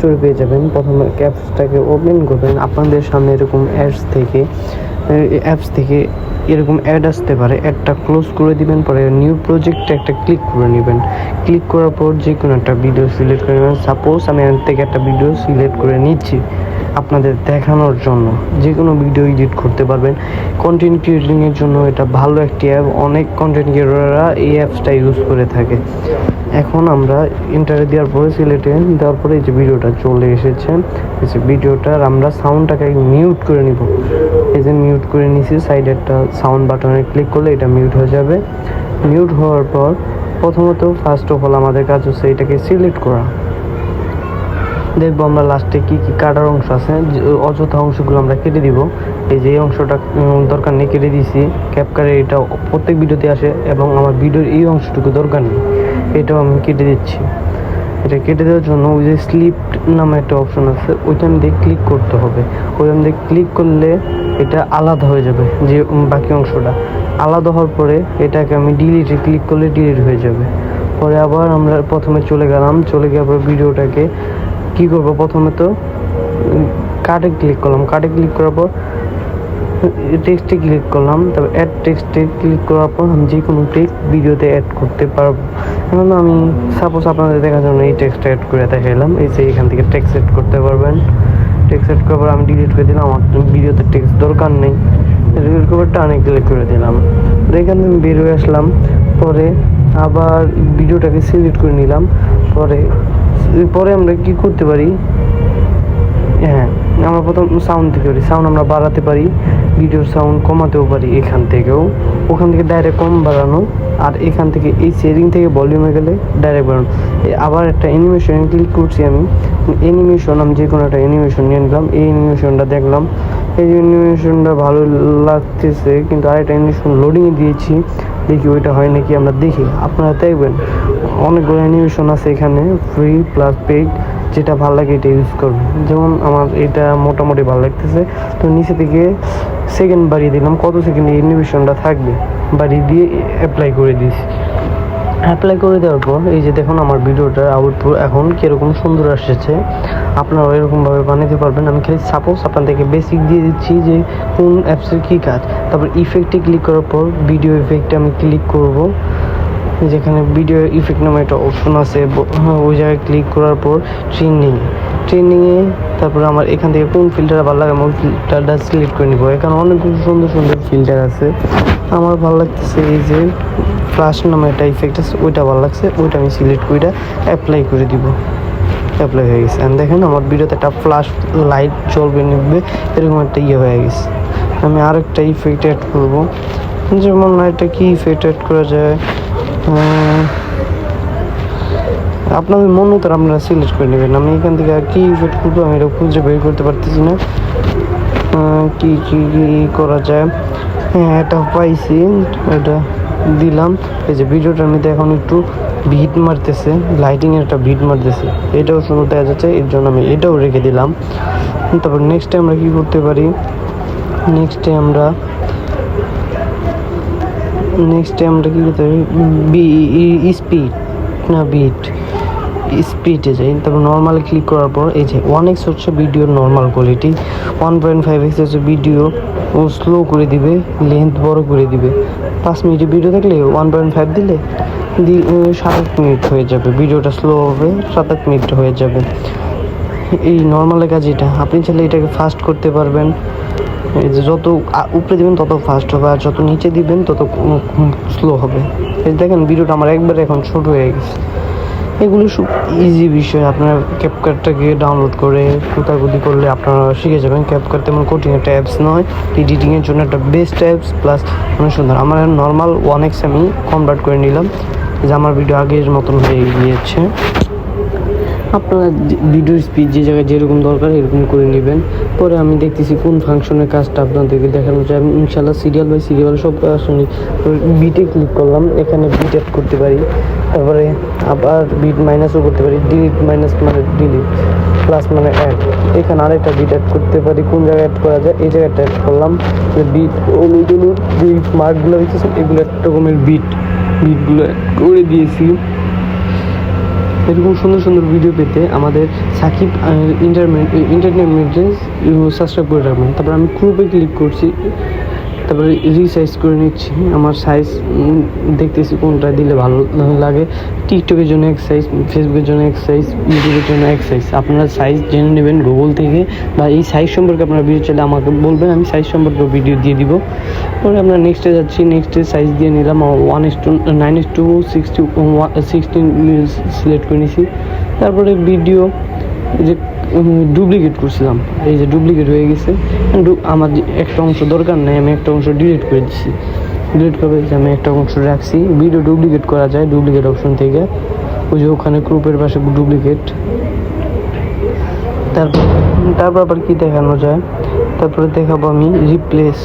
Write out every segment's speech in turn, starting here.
শুরু পেয়ে যাবেন। প্রথমে অ্যাপসটাকে ওপেন করবেন। আপনাদের সামনে এরকম অ্যাডস থেকে অ্যাপস থেকে এরকম অ্যাড আসতে পারে। অ্যাডটা ক্লোজ করে দিবেন, পরে নিউ প্রজেক্টে একটা ক্লিক করে নেবেন। ক্লিক করার পর যে কোনো একটা ভিডিও সিলেক্ট করে নেবেন। সাপোজ আমি এর থেকে একটা ভিডিও সিলেক্ট করে নিচ্ছি। আপনাদের দেখানোর জন্য। যে কোনো ভিডিও এডিট করতে পারবেন। কন্টেন্ট ক্রিয়েটিংয়ের জন্য এটা ভালো একটি অ্যাপ অনেক কন্টেন্ট ক্রিয়েটররা এই অ্যাপসটা ইউজ করে থাকে। এখন আমরা ইন্টারে দেওয়ার পরে সিলেটে দেওয়ার পরে এই যে ভিডিওটা চলে এসেছে। এই যে ভিডিওটার আমরা সাউন্ডটাকে মিউট করে নিব। এই যে মিউট করে নিছি সাইডে একটা সাউন্ড বাটনে ক্লিক করলে এটা মিউট হয়ে যাবে। মিউট হওয়ার পর প্রথমত ফার্স্ট অফ অল আমাদের কাজ হচ্ছে এটাকে সিলেক্ট করা। দেখব আমরা লাস্টে কি কি কাটার অংশ আছে অযথা অংশগুলো আমরা কেটে দিব। এই যে অংশটা দরকার নেই, কেটে দিয়েছি। ক্যাপকারে এটা প্রত্যেক ভিডিওতে আসে এবং আমার ভিডিওর এই অংশটুকু দরকার নেই। এটাও আমি কেটে দিচ্ছি। এটা কেটে দেওয়ার জন্য ওই যে স্লিপ নামে একটা অপশন আছে ওইখান দিয়ে ক্লিক করতে হবে। ওইখান দিয়ে ক্লিক করলে এটা আলাদা হয়ে যাবে, যে বাকি অংশটা। আলাদা হওয়ার পরে এটাকে আমি ডিলিটে ক্লিক করলে ডিলিট হয়ে যাবে। পরে আবার আমরা প্রথমে চলে গেলাম, চলে গিয়ে আবার ভিডিওটাকে কি করব প্রথমে তো? কার্ডে ক্লিক করলাম। কার্ডে ক্লিক করার পর টেক্সটে ক্লিক করলাম। তারপর অ্যাড টেক্সটে ক্লিক করার পর, আমি যে কোনো টেক্সট ভিডিওতে অ্যাড করতে পারব। এখন আমি সাপোজ আপনাদের দেখার জন্য এই টেক্সটটা অ্যাড করে দেখাইলাম। এই যে এখান থেকে টেক্সট অ্যাড করতে পারবেন। টেক্সট অ্যাড করার পর আমি ডিলিট করে দিলাম। আমার ভিডিওতে টেক্সট দরকার নেই। ডিলিট করে টানে ক্লিক করে দিলাম। এখান থেকে আমি বের হয়ে আসলাম। পরে আবার ভিডিওটাকে সিলেক্ট করে নিলাম। পরে পরে আমরা কি করতে পারি? হ্যাঁ আমরা প্রথম সাউন্ড থেকে করি। সাউন্ড আমরা বাড়াতে পারি ভিডিওর সাউন্ড কমাতেও পারি এখান থেকেও। ওখান থেকে ডাইরেক্ট কম বাড়ানো, আর এখান থেকে এই সেটিং থেকে ভলিউমে গেলে ডাইরেক্ট বাড়ানো। আবার একটা অ্যানিমেশন ক্লিক করছি আমি। অ্যানিমেশন আমি যে কোনো একটা অ্যানিমেশন নিয়ে নিলাম। এই অ্যানিমেশনটা দেখলাম। এই অ্যানিমেশনটা ভালো লাগতেছে, কিন্তু আরেকটা অ্যানিমেশন লোডিংয়ে দিয়েছি। দেখি ওইটা হয় নাকি আমরা দেখি। আপনারা দেখবেন। অনেকগুলো অ্যানিমেশন আছে এখানে ফ্রি প্লাস পেইড যেটা ভালো লাগে এটা ইউজ করবেন যেমন আমার এটা মোটামুটি ভালো লাগতেছে। তো নিচে থেকে সেকেন্ড বাড়িয়ে দিলাম, কত সেকেন্ড অ্যানিমেশনটা থাকবে? বাড়িয়ে দিয়ে অ্যাপ্লাই করে দিয়েছি। অ্যাপ্লাই করে দেওয়ার পর, এই যে দেখুন আমার ভিডিওটার আউটপুট এখন কীরকম সুন্দর আসছে। আপনারাও এরকমভাবে বানাতে পারবেন। আমি খালি সাপোজ আপনাদেরকে বেসিক দিয়ে দিচ্ছি যে কোন অ্যাপসের কী কাজ। তারপর ইফেক্টে ক্লিক করার পর ভিডিও ইফেক্টে আমি ক্লিক করব। যেখানে ভিডিও ইফেক্ট নামে একটা অপশন আছে হ্যাঁ, ওই জায়গায় ক্লিক করার পর ট্রেনিং ট্রেনিংয়ে তারপরে আমার এখান থেকে কোন ফিল্টার ভালো লাগে আমি ফিল্টারটা সিলেক্ট করে নিব। এখানে অনেকগুলো সুন্দর সুন্দর ফিল্টার আছে। আমার ভালো লাগতেছে এই যে ফ্লাশ নামে একটা ইফেক্ট আছে ওইটা ভালো লাগছে ওইটা আমি সিলেক্ট করে অ্যাপ্লাই করে দিব। অ্যাপ্লাই হয়ে গেছে। আর দেখেন আমার ভিডিওতে একটা ফ্লাশ লাইট জ্বলবে নিবে এরকম একটা ইয়ে হয়ে গেছে। আমি আরেকটা ইফেক্ট অ্যাড করব। যেমন একটা কি ইফেক্ট অ্যাড করা যায়? আপনাদের মন মতো আপনারা সিলেক্ট করে নেবেন। আমি এখান থেকে আর কি ইফেক্ট করব, আমি এটা খুঁজে বের করতে পারতেছি না। কি কি কি করা যায়? হ্যাঁ এটা পাইছি, এটা দিলাম। এই যে ভিডিওটার মধ্যে এখন একটু ভিট মারতেছে লাইটিং এর একটা ভিট মারতেছে। এটাও সুন্দর দেখা যাচ্ছে, এর জন্য আমি এটাও রেখে দিলাম। তারপর নেক্সটে আমরা কি করতে পারি? নেক্সটে আমরা নেক্সটে আমরা কী করতে পারি বি স্পিড না বিট স্পিডে যাই। তারপর নর্মালে ক্লিক করার পর, এই যে ওয়ান এক্স হচ্ছে ভিডিওর normal quality one point five X হচ্ছে ভিডিও ও স্লো করে দিবে লেন্থ বড় করে দিবে। পাঁচ মিনিটের ভিডিও থাকলে ওয়ান পয়েন্ট ফাইভ দিলে সাত আট মিনিট হয়ে যাবে। ভিডিওটা স্লো হবে, সাত আট মিনিট হয়ে যাবে। এই নর্মালের কাজ এটা। আপনি চাইলে এটাকে ফাস্ট করতে পারবেন। যত উপরে দিবেন তত ফাস্ট হবে, আর যত নিচে দিবেন তত স্লো হবে। এই দেখেন, ভিডিওটা আমার একবারে এখন ছোট হয়ে গেছে। এগুলো খুব ইজি বিষয়। আপনার ক্যাপকার্টটাকে ডাউনলোড করে কোথাগুলি করলে আপনারা শিখে যাবেন। ক্যাপকার্ট তেমন কঠিন একটা অ্যাপস নয়। এডিটিংয়ের জন্য একটা বেস্ট অ্যাপস প্লাস অনেক সুন্দর। আমার নর্মাল ওয়ান এক্স আমি কনভার্ট করে নিলাম। যে আমার ভিডিও আগের মতন হয়ে গিয়েছে। আপনারা ভিডিও স্পিড যে জায়গায় যেরকম দরকার এরকম করে নেবেন। পরে আমি দেখতেছি কোন ফাংশনের কাজটা আপনাদেরকে দেখানো যায় আমি ইনশাল্লাহ সিরিয়াল বাই সিরিয়াল সব আসলে বিটে ক্লিক করলাম। এখানে বিট অ্যাড করতে পারি। তারপরে আবার বিট মাইনাসও করতে পারি। ডিলিট মাইনাস মানে ডিলিট প্লাস মানে অ্যাড এখানে আরেকটা বিট অ্যাড করতে পারি। কোন জায়গায় অ্যাড করা যায়? এই জায়গাটা অ্যাড করলাম। বিট হলুদ যে মার্কগুলো দেখতেছেন, এগুলো একটা রকমের বিট বিটগুলো অ্যাড করে দিয়েছি। এরকম সুন্দর সুন্দর ভিডিও পেতে আমাদের সাকিব ইন্টারমেন্ট ইন্টারনেটে সাবস্ক্রাইব করে রাখবেন। তারপর আমি গ্রুপে ক্লিক করছি। তারপরে রিসাইজ করে নিচ্ছি। আমার সাইজ দেখতেছি কোনটা দিলে ভালো লাগে। টিকটকের জন্য এক সাইজ ফেসবুকের জন্য এক সাইজ ইউটিউবের জন্য এক সাইজ আপনারা সাইজ জেনে নেবেন গুগল থেকে বা এই সাইজ সম্পর্কে আপনারা ভিডিও চাইলে আমাকে বলবেন, আমি সাইজ সম্পর্কে ভিডিও দিয়ে দিব। পরে আমরা নেক্সটে যাচ্ছি নেক্সটে সাইজ দিয়ে নিলাম one is to nine is to sixty sixteen select করে নিয়েছি তারপরে ভিডিও যে ডুপ্লিকেট করছিলাম, এই যে ডুপ্লিকেট হয়ে গেছে আমার একটা অংশ দরকার নেই, আমি একটা অংশ ডিলিট করে দিচ্ছি ডিলিট করে যে আমি একটা অংশ রাখছি। ভিডিও ডুপ্লিকেট করা যায় ডুপ্লিকেট অপশন থেকে। ওই যে ওখানে গ্রুপের পাশে ডুপ্লিকেট তারপর তারপর আবার কি দেখানো যায়? তারপরে দেখাবো আমি রিপ্লেস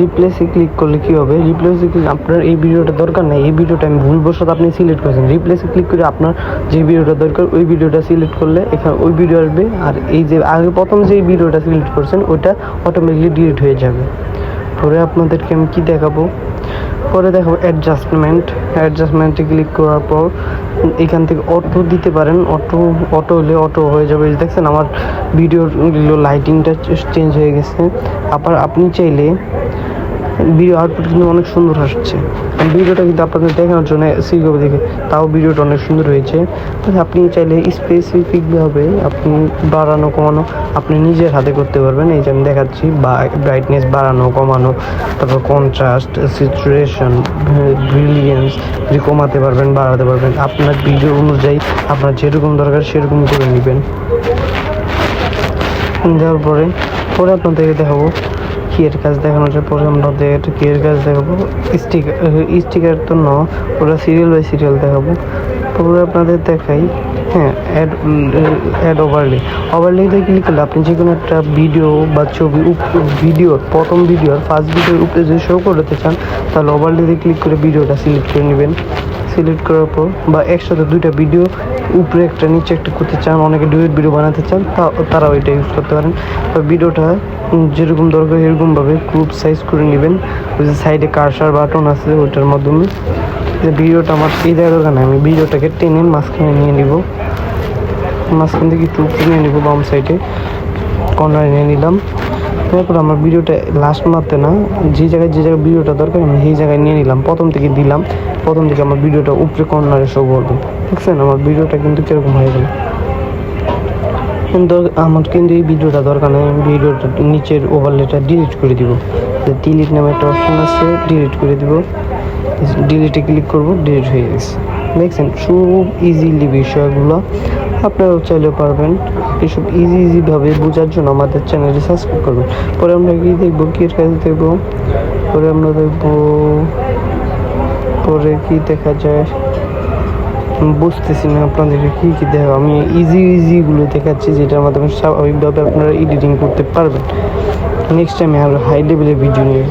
রিপ্লেসে ক্লিক করলে কি হবে? রিপ্লেসে ক্লিক আপনার এই ভিডিওটা দরকার নেই। এই ভিডিওটা আমি ভুলবশত আপনি সিলেক্ট করেছেন। রিপ্লেসে ক্লিক করে আপনার যে ভিডিওটা দরকার, ওই ভিডিওটা সিলেক্ট করলে এখানে ওই ভিডিও আসবে। আর এই যে আগে প্রথম যে ভিডিওটা সিলেক্ট করছেন, ওইটা অটোমেটিকলি ডিলিট হয়ে যাবে। পরে আপনাদেরকে আমি কী দেখাবো? পরে দেখো অ্যাডজাস্টমেন্ট অ্যাডজাস্টমেন্টে ক্লিক করার পর এখান থেকে অটো দিতে পারেন। অটো অটো হলে অটো হয়ে যাবে। দেখছেন, আমার ভিডিওর লাইটিংটা চেঞ্জ হয়ে গেছে। আবার আপনি চাইলে ভিডিও আউটপুট কিন্তু অনেক সুন্দর আসছে। ভিডিওটা কিন্তু আপনাদের দেখানোর জন্য শিখবে দেখে, তাও ভিডিওটা অনেক সুন্দর হয়েছে। আপনি চাইলে স্পেসিফিকভাবে আপনি বাড়ানো, কমানো আপনি নিজের হাতে করতে পারবেন। এই যে আমি দেখাচ্ছি, বা ব্রাইটনেস বাড়ানো, কমানো, তারপর কন্ট্রাস্ট সিচুয়েশন ব্রিলিয়েন্স যে কমাতে পারবেন, বাড়াতে পারবেন, আপনার ভিডিও অনুযায়ী আপনার যেরকম দরকার সেরকম করে নেবেন। দেওয়ার পরে পরে আপনাদেরকে দেখাবো কিয়ের কাজ দেখানো যায় পরে আপনাদের কিয়ের কাজ দেখাবো। স্টিকার স্টিকার তো ন ওরা সিরিয়াল বাই সিরিয়াল দেখাবো। পরে আপনাদের দেখাই হ্যাঁ অ্যাড অ্যাড ওভারলে ওভারলেতে ক্লিক করলে আপনি যে কোনো একটা ভিডিও বা ছবি ভিডিওর প্রথম ভিডিওর ফার্স্ট ভিডিওর উপরে যদি শো করতে চান, তাহলে ওভারলেতে ক্লিক করে ভিডিওটা সিলেক্ট করে নেবেন। সিলেক্ট করার পর বা একসাথে দুইটা ভিডিও উপরে একটা নিচে একটা করতে চান, অনেকে ডুয়েট ভিডিও বানাতে চান, তা- তারা ওইটা ইউজ করতে পারেন। তো ভিডিওটা যেরকম দরকার এরকমভাবে গ্রুপ সাইজ করে নেবেন। ওই যে সাইডে কারসার বাটন আছে, ওইটার মাধ্যমে। যে ভিডিওটা আমার এই জায়গায় দরকার আমি ভিডিওটাকে টেনে মাঝখানে নিয়ে নিব। মাঝখান থেকে একটু উপরে নিয়ে নিব, বাম সাইডে কর্নারে নিয়ে নিলাম। তারপর আমার ভিডিওটা লাস্ট মারতে না, যে জায়গায় যে জায়গায় ভিডিওটা দরকার, আমি সেই জায়গায় নিয়ে নিলাম। প্রথম থেকে দিলাম, প্রথম থেকে আমার ভিডিওটা উপরে কর্নারে শো করবে। দেখছেন? আমার ভিডিওটা কিন্তু কীরকম হয়ে গেল। কিন্তু আমার কিন্তু এই ভিডিওটা দরকার নেই, আমি ভিডিওটা নিচের ওভারলেটা ডিলিট করে দিব। ডিলিট নামে একটা অপশন আছে ডিলিট করে দিব। ডিলিটে ক্লিক করব ডিলিট হয়ে গেছে। দেখছেন? খুব ইজিলি বিষয়গুলো আপনারাও চাইলে পারবেন। এসব ইজি ইজিভাবে বোঝার জন্য আমাদের চ্যানেলটি সাবস্ক্রাইব করবেন। পরে আমরা কি দেখব কি এর কাজ দেখব পরে আমরা দেখব, পরে কি দেখা যায়। বুঝতেছি না আপনাদেরকে কী কী দেখা আমি ইজি ইজিগুলো দেখাচ্ছি যেটার মাধ্যমে স্বাভাবিকভাবে আপনারা এডিটিং করতে পারবেন। নেক্সট টাইমে আরও হাই লেভেলের ভিডিও নিয়ে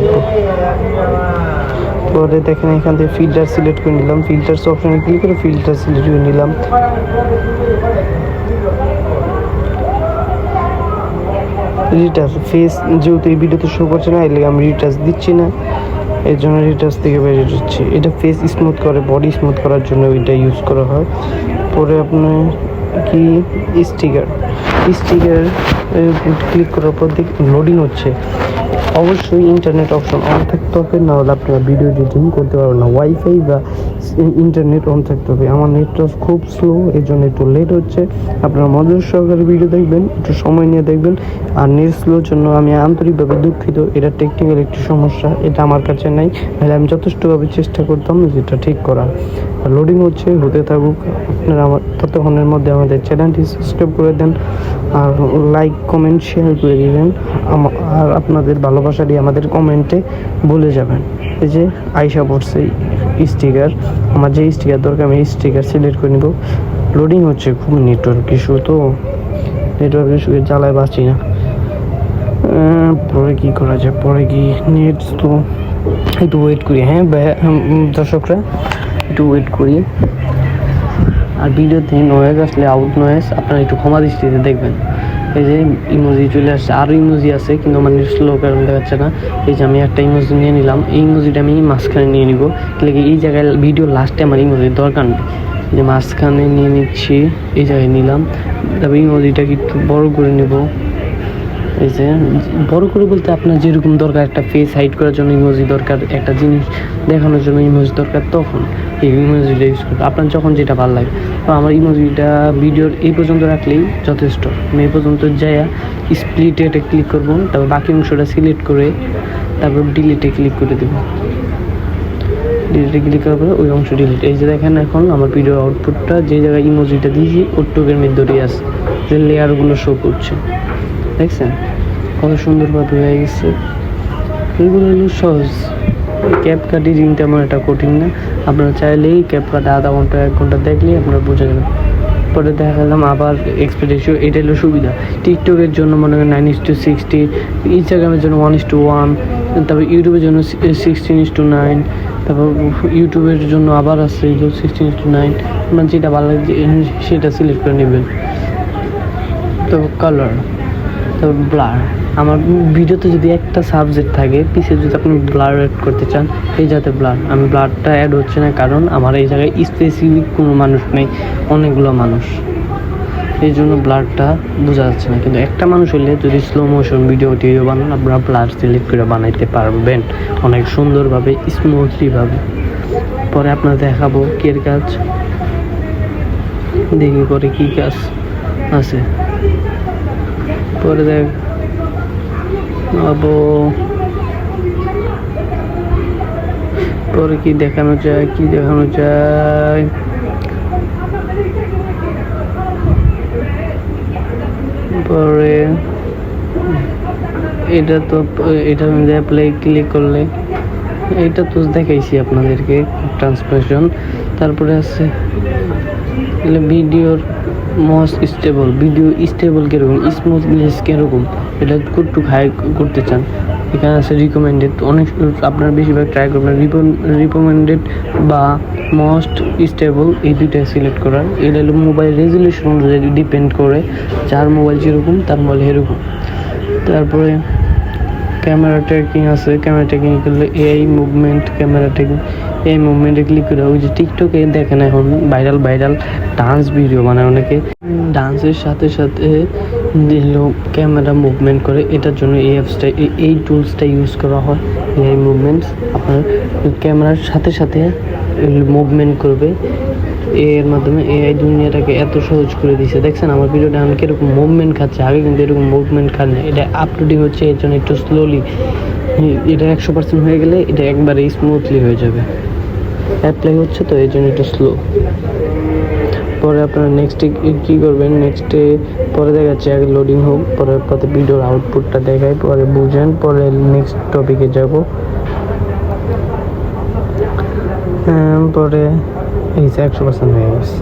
পরে দেখেন এখান থেকে ফিল্টার সিলেক্ট করে নিলাম। ফিল্টার্স অপশনে ক্লিক করে ফিল্টার সিলেক্ট করে নিলাম। রিটাচ ফেস যেহেতু এই ভিডিওতে শো করছে না, এর লেগে আমি রিটাচ দিচ্ছি না। এর জন্য রিটাচ থেকে বেরিয়ে যাচ্ছে। এটা ফেস স্মুথ করে বডি স্মুথ করার জন্য এটা ইউজ করা হয়। পরে আপনার কি? স্টিকার স্টিকার ক্লিক করার পর দেখ লোডিং হচ্ছে। অবশ্যই ইন্টারনেট অপশন অন থাকতে হবে না হলে আপনারা ভিডিও এডিটিং করতে পারবেন না। ওয়াইফাই বা ইন্টারনেট অন থাকতে হবে। আমার নেটওয়ার্ক খুব স্লো এই জন্য একটু লেট হচ্ছে। আপনারা মনোযোগ সহকারে ভিডিও দেখবেন, একটু সময় নিয়ে দেখবেন। আর নেট স্লোর জন্য আমি আন্তরিকভাবে দুঃখিত। এটা টেকনিক্যাল একটি সমস্যা, এটা আমার কাছে নাই। তাহলে আমি যথেষ্টভাবে চেষ্টা করতাম যেটা ঠিক করার লোডিং হচ্ছে, হতে থাকুক। আপনারা আমার ততক্ষণের মধ্যে আমাদের চ্যানেলটি সাবস্ক্রাইব করে দেন আর লাইক কমেন্ট শেয়ার করে দিবেন। আর আপনাদের ভালোবাসাটি আমাদের কমেন্টে বলে যাবেন। এই যে আইসা পড়ছে স্টিকার আমার যে স্টিকার দরকার, আমি স্টিকার সিলেক্ট করে নিব। লোডিং হচ্ছে খুব নেটওয়ার্ক ইস্যু তো। নেটওয়ার্ক ইস্যু জ্বালায় বাঁচি না। পরে কি করা যায়? পরে কি নেট তো একটু ওয়েট করি হ্যাঁ? দর্শকরা, একটু ওয়েট করি। আর ভিডিওতে নয়েজ আসলে আউট নয়েজ আপনারা একটু ক্ষমা দৃষ্টিতে দেখবেন। এই যে ইমোজি চলে আসছে আরও ইমোজি আছে, কিন্তু আমার স্লো কারণ দেখাচ্ছে না। এই যে আমি একটা ইমোজি নিয়ে নিলাম, এই ইমোজিটা আমি মাঝখানে নিয়ে নিব। তাহলে কি এই জায়গায় ভিডিও লাস্টে আমার ইমোজির দরকার নেই? যে মাঝখানে নিয়ে নিচ্ছি, এই জায়গায় নিলাম। তারপর ইমোজিটাকে একটু বড় করে নেব। এই যে বড় করে বলতে আপনার যেরকম দরকার একটা ফেস হাইড করার জন্য ইমোজি দরকার, একটা জিনিস দেখানোর জন্য ইমোজি দরকার, তখন এই ইমোজিটা ইউজ করব আপনার যখন যেটা ভালো লাগে। তো আমার ইমোজিটা ভিডিওর এই পর্যন্ত রাখলেই যথেষ্ট। আমি এই পর্যন্ত যাইয়া স্প্লিটে এটা ক্লিক করব, তারপর বাকি অংশটা সিলেক্ট করে, তারপর ডিলিটে ক্লিক করে দেবো। ডিলিটে ক্লিক করার পরে ওই অংশ ডিলিট এই যে দেখেন এখন আমার ভিডিও আউটপুটটা যে জায়গায় ইমোজিটা দিয়েছি ওটুকের মধ্যেই আছে। যে লেয়ারগুলো শো করছে। দেখছেন? কত সুন্দরভাবে হয়ে গেছে। এগুলো হলো সহজ। ক্যাপ কাট তেমন একটা কঠিন না। আপনারা চাইলেই ক্যাপ কাটা আধা ঘণ্টা, এক ঘণ্টা দেখলেই আপনারা বুঝে যাবেন। পরে দেখা গেলাম আবার এক্সপেডিশন এটা হলো সুবিধা। টিকটকের জন্য মনে করেন নাইন ইস টু সিক্সটি ইনস্টাগ্রামের জন্য ওয়ান ইস টু ওয়ান তারপর ইউটিউবের জন্য সিক্সটিন ইস টু নাইন তারপর ইউটিউবের জন্য আবার আছে সিক্সটিন ইস টু নাইন আপনার যেটা ভালো লাগে, সেটা সিলেক্ট করে নেবেন। তো কালার ব্লার আমার ভিডিওতে যদি একটা সাবজেক্ট থাকে পিছে যদি আপনি ব্লার অ্যাড করতে চান, এই যাতে ব্লার আমি ব্লারটা অ্যাড হচ্ছে না কারণ আমার এই জায়গায় স্পেসিফিক কোনো মানুষ নেই, অনেকগুলো মানুষ। এই জন্য ব্লারটা বোঝা যাচ্ছে না। কিন্তু একটা মানুষ হলে যদি স্লো মোশন ভিডিও টিডিও বানান, আপনারা ব্লার সিলেক্ট করে বানাইতে পারবেন। অনেক সুন্দরভাবে স্মুথলিভাবে পরে আপনার দেখাবো কের কাজ। দেখি পরে কী কাজ আছে। পরে দেখ। আবো। পরে কি দেখানো যায়, কি দেখানো যায়? পরে এটা তো, এটা প্লে ক্লিক করলে। এটা তো দেখাইছি আপনাদেরকে ট্রান্সলেশন তারপরে আছে ভিডিওর মোস্ট স্টেবল ভিডিও স্টেবল কীরকম স্মুথনেস কীরকম, এটা একটু হাই করতে চান? এখানে আছে রিকমেন্ডেড অনেক আপনার বেশিরভাগ ট্রাই করবেন। রিকমেন্ডেড বা মোস্ট স্টেবল এই দুইটা সিলেক্ট করার। এটা হলো মোবাইল রেজলিউশন অনুযায়ী ডিপেন্ড করে, যার মোবাইল যেরকম তার মোবাইল এরকম তারপরে ক্যামেরা ট্র্যাকিং আছে। ক্যামেরা ট্র্যাকিং করলে এআই মুভমেন্ট ক্যামেরা ট্র্যাকিং এই মুভমেন্টে ক্লিক করে ওই যে টিকটকে দেখেন এখন ভাইরাল ভাইরাল ডান্স ভিডিও মানে অনেকে। ডান্সের সাথে সাথে দিল ক্যামেরা মুভমেন্ট করে, এটার জন্য এই অ্যাপসটা এই টুলসটা ইউজ করা হয়। এআই মুভমেন্টস আপনার ক্যামেরার সাথে সাথে মুভমেন্ট করবে। এর মাধ্যমে এআই দুনিয়াটাকে এত সহজ করে দিয়েছে দেখছেন আমার ভিডিওটা এখন কীরকম মুভমেন্ট খাচ্ছে? আগে কিন্তু এরকম মুভমেন্ট খায় না। এটা আপলোডিং হচ্ছে, এর জন্য একটু স্লোলি এটা একশো পার্সেন্ট হয়ে গেলে এটা একবারে স্মুথলি হয়ে যাবে। অ্যাপ্লাই হচ্ছে তো, এই জন্য একটু স্লো পরে আপনারা নেক্সটে কী করবেন? নেক্সটে পরে দেখাচ্ছে, আগে লোডিং হোক, পরে পরে ভিডিওর আউটপুটটা দেখায় পরে বুঝেন, পরে নেক্সট টপিকে যাব। পরে এই একশো পার্সেন্ট হয়ে গেছে।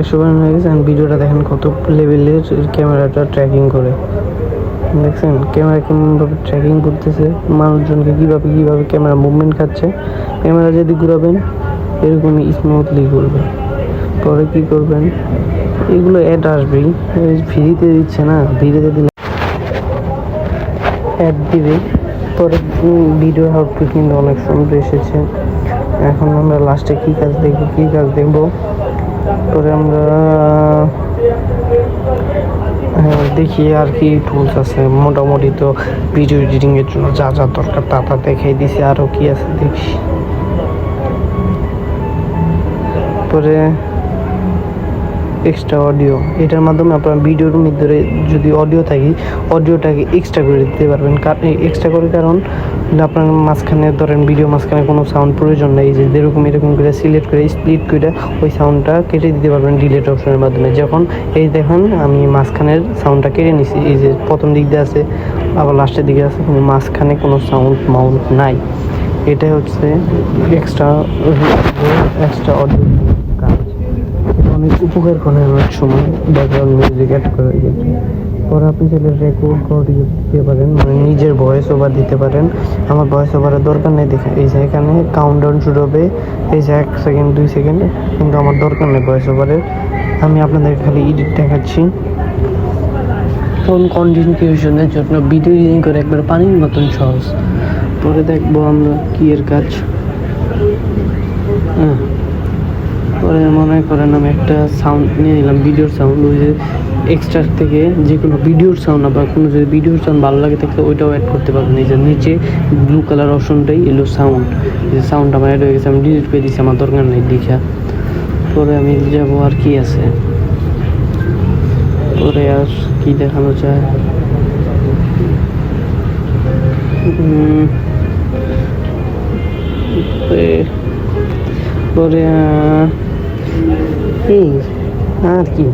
একশো পার্সেন্ট হয়ে গেছে ভিডিওটা দেখেন কত লেভেলের ক্যামেরাটা ট্র্যাকিং করে। দেখছেন, ক্যামেরা কেমনভাবে ট্র্যাকিং করতেছে, মানুষজনকে কীভাবে কীভাবে ক্যামেরা মুভমেন্ট খাচ্ছে, ক্যামেরা যদি ঘুরাবেন, এরকমই স্মুথলি ঘুরবে। পরে কী করবেন, এগুলো অ্যাড আসবেই ফ্রিতে দিচ্ছে না ফ্রিতে দিলে অ্যাড দিবে। পরে ভিডিও আউটপুট কিন্তু অনেক সুন্দর এসেছে। এখন আমরা লাস্টে কী কাজ দেখব, কী কাজ দেখব? পরে আমরা দেখি আর কি টুলস আছে। মোটামুটি তো ভিডিও এডিটিং এর জন্য যা যা দরকার তা তা দেখাই দিছি আরও কি আছে দেখি। পরে এক্সট্রা অডিও এটার মাধ্যমে আপনার ভিডিওর মধ্যে যদি অডিও থাকে অডিওটাকে এক্সট্রা করে দিতে পারবেন। এক্সট্রা করে কারণ, আপনার মাঝখানে ধরেন ভিডিও মাঝখানে কোনো সাউন্ড প্রয়োজন নেই, যে যেরকম এরকম করে সিলেক্ট করে স্প্লিট করে ওই সাউন্ডটা কেটে দিতে পারবেন ডিলেট অপশনের মাধ্যমে। যখন এই দেখুন, আমি মাঝখানের সাউন্ডটা কেটে নিছি, এই যে প্রথম দিক দিয়ে আছে, আবার লাস্টের দিকে আছে, কিন্তু মাঝখানে কোনো সাউন্ড মাউন্ট নাই। এটা হচ্ছে এক্সট্রা এক্সট্রা অডিও অনেক উপকার করে অনেক সময় ব্যাকগ্রাউন্ড মিউজিক অ্যাড করে পরে আপনি চাইলে রেকর্ড করে দিতে পারেন মানে নিজের ভয়েস ওভার দিতে পারেন। আমার ভয়েস ওভারের দরকার নেই দেখেন এই যে এখানে কাউন্টডাউন শুরু হবে। এই যে এক সেকেন্ড দুই সেকেন্ড কিন্তু আমার দরকার নেই ভয়েস ওভারের আমি আপনাদের খালি এডিট দেখাচ্ছি। ফোন কন্টেন্ট ক্রিয়েশনের জন্য ভিডিও এডিটিং করে একবার পানির মতন সহজ। পরে দেখব আমরা কি এর কাজ। হ্যাঁ। পরে মনে করেন আমি একটা সাউন্ড নিয়ে নিলাম ভিডিওর সাউন্ড ওই যে এক্সট্রা থেকে যে কোনো ভিডিওর সাউন্ড বা কোনো যদি ভিডিওর সাউন্ড ভালো লাগে তাহলে ওইটাও অ্যাড করতে পারবেন। এই যে নিচে ব্লু কালার অপশনটাই এলো সাউন্ড যে সাউন্ড আমার অ্যাড হয়ে গেছে, আমি ডিলিট করে দিচ্ছি আমার দরকার নেই দেখা পরে আমি যাব আর কি আছে? পরে আর কি দেখানো যায়? পরে পরে এই, আর কি?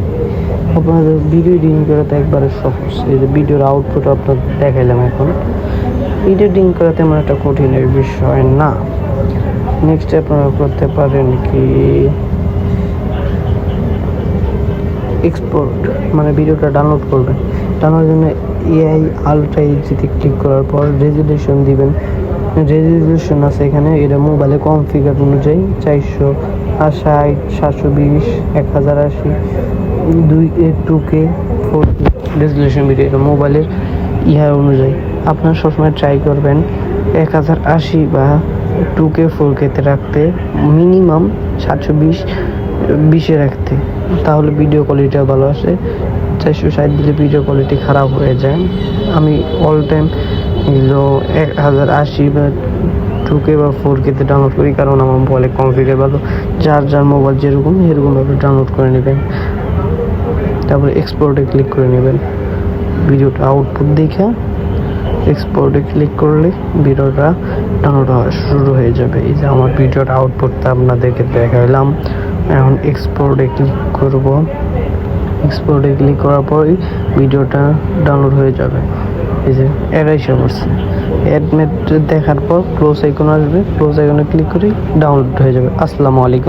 আপনাদের ভিডিও এডিটিং করাতে একবারে সহজ। এই যে ভিডিওর আউটপুট আপনার দেখাইলাম এখন। ভিডিও এডিটিং করা তেমন একটা কঠিনের বিষয় না। নেক্সট আপনারা করতে পারেন কি এক্সপোর্ট মানে ভিডিওটা ডাউনলোড করবেন। ডাউনলোডের জন্য এআই আলট্রা এইচডিতে ক্লিক করার পর রেজুলেশন দিবেন। রেজুলেশন আছে এখানে, এটা মোবাইলে কনফিগার অনুযায়ী চারশো ষাট সাতশো বিশ এক হাজার আশি, দুই two K. Four resolution video মোবাইলের ইহা অনুযায়ী। আপনারা সবসময় ট্রাই করবেন এক হাজার আশি বা টু কে ফোর কেতে রাখতে মিনিমাম সাতশো বিশ, বিশে রাখতে। তাহলে ভিডিও কোয়ালিটিও ভালো আসে। চারশো ষাট দিলে ভিডিও কোয়ালিটি খারাপ হয়ে যায়। আমি অল টাইম এক হাজার আশি বা টু কে বা ফোর কেতে ডাউনলোড করি, কারণ আমার মোবাইলে কনফিগার ভালো যার যার মোবাইল যেরকম এরকমভাবে ডাউনলোড করে নেবেন। তারপরে এক্সপোর্টে ক্লিক করে নেবেন। ভিডিওটা আউটপুট দেখে এক্সপোর্টে ক্লিক করলে ভিডিওটা ডাউনলোড হওয়া শুরু হয়ে যাবে। এই যে আমার ভিডিওর আউটপুটটা আপনাদেরকে দেখাইলাম। এখন এক্সপোর্টে ক্লিক করব। এক্সপোর্টে ক্লিক করার পরই ভিডিওটা ডাউনলোড হয়ে যাবে। এই যে অ্যাড এসে পড়ছে অ্যাড দেখার পর ক্লোজ আইকন আসবে ক্লোজ আইকনে ক্লিক করি ডাউনলোড হয়ে যাবে। আসসালামু আলাইকুম।